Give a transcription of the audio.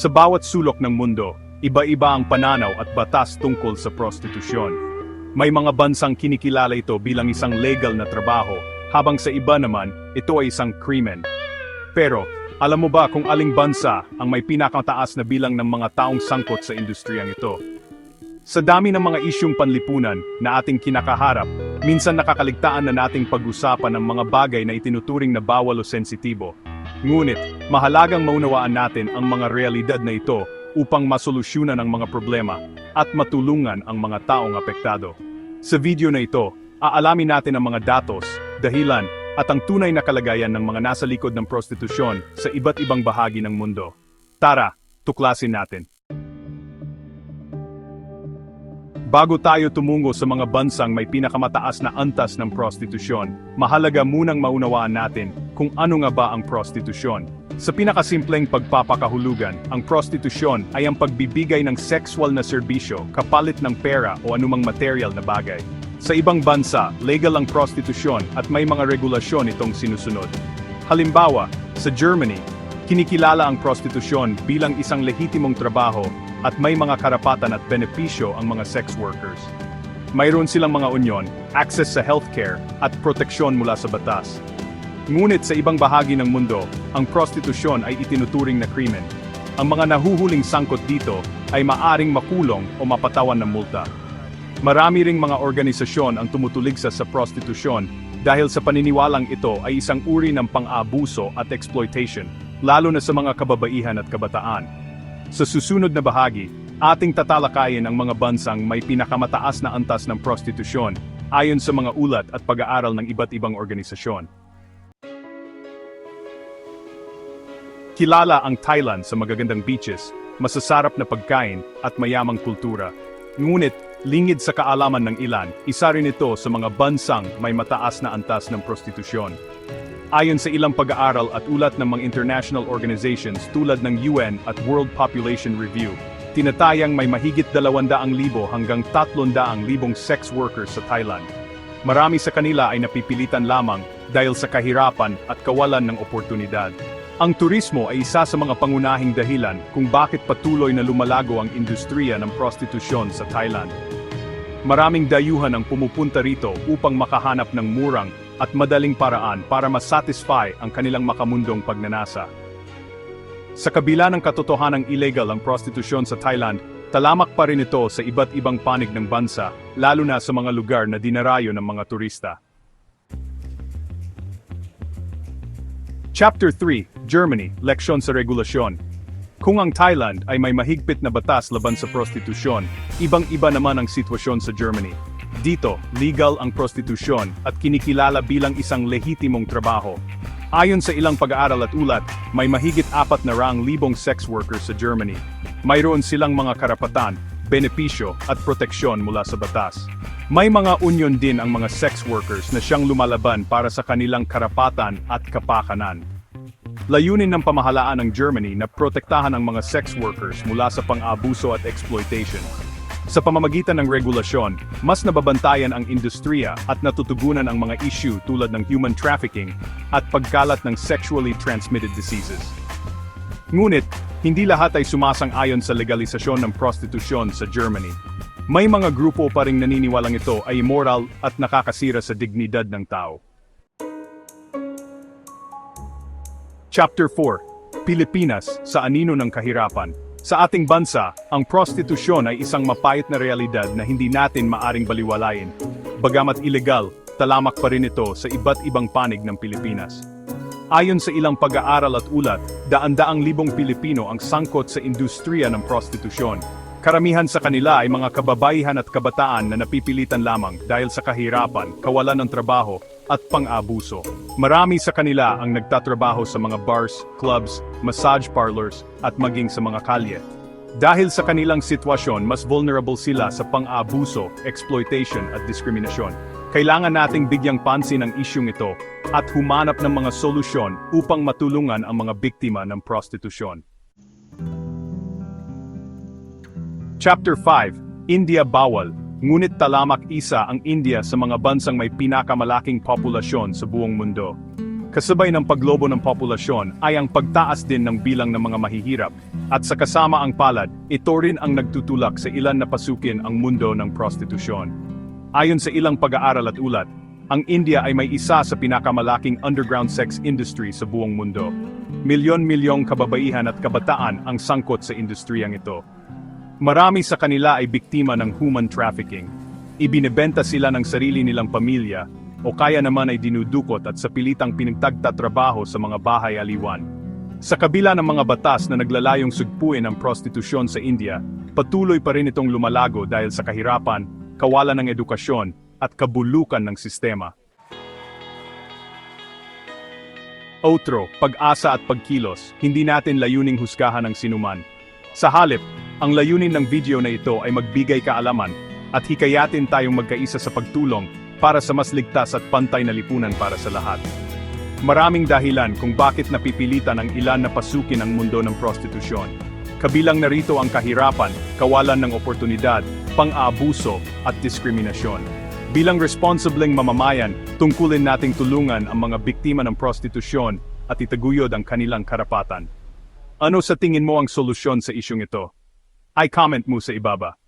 Sa bawat sulok ng mundo, iba-iba ang pananaw at batas tungkol sa prostitusyon. May mga bansang kinikilala ito bilang isang legal na trabaho, habang sa iba naman, ito ay isang krimen. Pero, alam mo ba kung aling bansa ang may pinakataas na bilang ng mga taong sangkot sa industriyang ito? Sa dami ng mga isyong panlipunan na ating kinakaharap, minsan nakakaligtaan na nating pag-usapan ang mga bagay na itinuturing na bawal o sensitibo. Ngunit, mahalagang maunawaan natin ang mga realidad na ito upang masolusyonan ang mga problema at matulungan ang mga taong apektado. Sa video na ito, aalamin natin ang mga datos, dahilan, at ang tunay na kalagayan ng mga nasa likod ng prostitusyon sa iba't ibang bahagi ng mundo. Tara, tuklasin natin. Bago tayo tumungo sa mga bansang may pinakamataas na antas ng prostitusyon, mahalaga munang maunawaan natin kung ano nga ba ang prostitusyon. Sa pinakasimpleng pagpapakahulugan, ang prostitusyon ay ang pagbibigay ng sexual na serbisyo kapalit ng pera o anumang material na bagay. Sa ibang bansa, legal ang prostitusyon at may mga regulasyon itong sinusunod. Halimbawa, sa Germany, kinikilala ang prostitusyon bilang isang lehitimong trabaho at may mga karapatan at benepisyo ang mga sex workers. Mayroon silang mga unyon, access sa healthcare, at proteksyon mula sa batas. Ngunit sa ibang bahagi ng mundo, ang prostitusyon ay itinuturing na krimen. Ang mga nahuhuling sangkot dito ay maaring makulong o mapatawan ng multa. Marami ring mga organisasyon ang tumutuligsa sa prostitusyon dahil sa paniniwalang ito ay isang uri ng pang-abuso at exploitation, lalo na sa mga kababaihan at kabataan. Sa susunod na bahagi, ating tatalakayin ang mga bansang may pinakamataas na antas ng prostitusyon ayon sa mga ulat at pag-aaral ng iba't ibang organisasyon. Kilala ang Thailand sa magagandang beaches, masasarap na pagkain at mayamang kultura. Ngunit, lingid sa kaalaman ng ilan, isa rin ito sa mga bansang may mataas na antas ng prostitusyon. Ayon sa ilang pag-aaral at ulat ng mga international organizations tulad ng UN at World Population Review, tinatayang may mahigit 200,000 hanggang 300,000 sex workers sa Thailand. Marami sa kanila ay napipilitan lamang dahil sa kahirapan at kawalan ng oportunidad. Ang turismo ay isa sa mga pangunahing dahilan kung bakit patuloy na lumalago ang industriya ng prostitusyon sa Thailand. Maraming dayuhan ang pumupunta rito upang makahanap ng murang at madaling paraan para masatisfy ang kanilang makamundong pagnanasa. Sa kabila ng katotohanang illegal ang prostitusyon sa Thailand, talamak pa rin ito sa iba't ibang panig ng bansa, lalo na sa mga lugar na dinarayo ng mga turista. Chapter 3, Germany, Leksyon sa Regulasyon. Kung ang Thailand ay may mahigpit na batas laban sa prostitusyon, ibang-iba naman ang sitwasyon sa Germany. Dito, legal ang prostitusyon at kinikilala bilang isang lehitimong trabaho. Ayon sa ilang pag-aaral at ulat, may mahigit apat na raang libong sex workers sa Germany. Mayroon silang mga karapatan, benepisyo at proteksyon mula sa batas. May mga union din ang mga sex workers na siyang lumalaban para sa kanilang karapatan at kapakanan. Layunin ng pamahalaan ng Germany na protektahan ang mga sex workers mula sa pang-abuso at exploitation. Sa pamamagitan ng regulasyon, mas nababantayan ang industriya at natutugunan ang mga issue tulad ng human trafficking at pagkalat ng sexually transmitted diseases. Ngunit, hindi lahat ay sumasang-ayon sa legalisasyon ng prostitusyon sa Germany. May mga grupo pa ring naniniwalang ito ay immoral at nakakasira sa dignidad ng tao. Chapter 4 Pilipinas sa anino ng kahirapan. Sa ating bansa, ang prostitusyon ay isang mapait na realidad na hindi natin maaring baliwalain. Bagamat ilegal, talamak pa rin ito sa iba't ibang panig ng Pilipinas. Ayon sa ilang pag-aaral at ulat, daan-daang libong Pilipino ang sangkot sa industriya ng prostitusyon. Karamihan sa kanila ay mga kababaihan at kabataan na napipilitan lamang dahil sa kahirapan, kawalan ng trabaho, at pang-abuso. Marami sa kanila ang nagtatrabaho sa mga bars, clubs, massage parlors, at maging sa mga kalye. Dahil sa kanilang sitwasyon, mas vulnerable sila sa pang-abuso, exploitation at diskriminasyon. Kailangan nating bigyang pansin ang isyung ito at humanap ng mga solusyon upang matulungan ang mga biktima ng prostitusyon. Chapter 5, India Bawal, ngunit talamak isa ang India sa mga bansang may pinakamalaking populasyon sa buong mundo. Kasabay ng paglobo ng populasyon ay ang pagtaas din ng bilang ng mga mahihirap. At sa kasama ang palad, ito rin ang nagtutulak sa ilan na pasukin ang mundo ng prostitusyon. Ayon sa ilang pag-aaral at ulat, ang India ay may isa sa pinakamalaking underground sex industry sa buong mundo. Milyon-milyong kababaihan at kabataan ang sangkot sa industriyang ito. Marami sa kanila ay biktima ng human trafficking. Ibinebenta sila ng sarili nilang pamilya o kaya naman ay dinudukot at sa pilitang pinagtagtatrabaho sa mga bahay aliwan. Sa kabila ng mga batas na naglalayong sugpuin ang prostitusyon sa India, patuloy pa rin itong lumalago dahil sa kahirapan, kawalan ng edukasyon, at kabulukan ng sistema. Outro, pag-asa at pagkilos, hindi natin layuning husgahan ng sinuman. Sa halip, ang layunin ng video na ito ay magbigay kaalaman at hikayatin tayong magkaisa sa pagtulong para sa mas ligtas at pantay na lipunan para sa lahat. Maraming dahilan kung bakit napipilitan ang ilan na pasukin ang mundo ng prostitusyon. Kabilang narito ang kahirapan, kawalan ng oportunidad, pang-aabuso at diskriminasyon. Bilang responsibleng mamamayan, tungkulin nating tulungan ang mga biktima ng prostitusyon at itaguyod ang kanilang karapatan. Ano sa tingin mo ang solusyon sa isyong ito? I comment mo sa ibaba.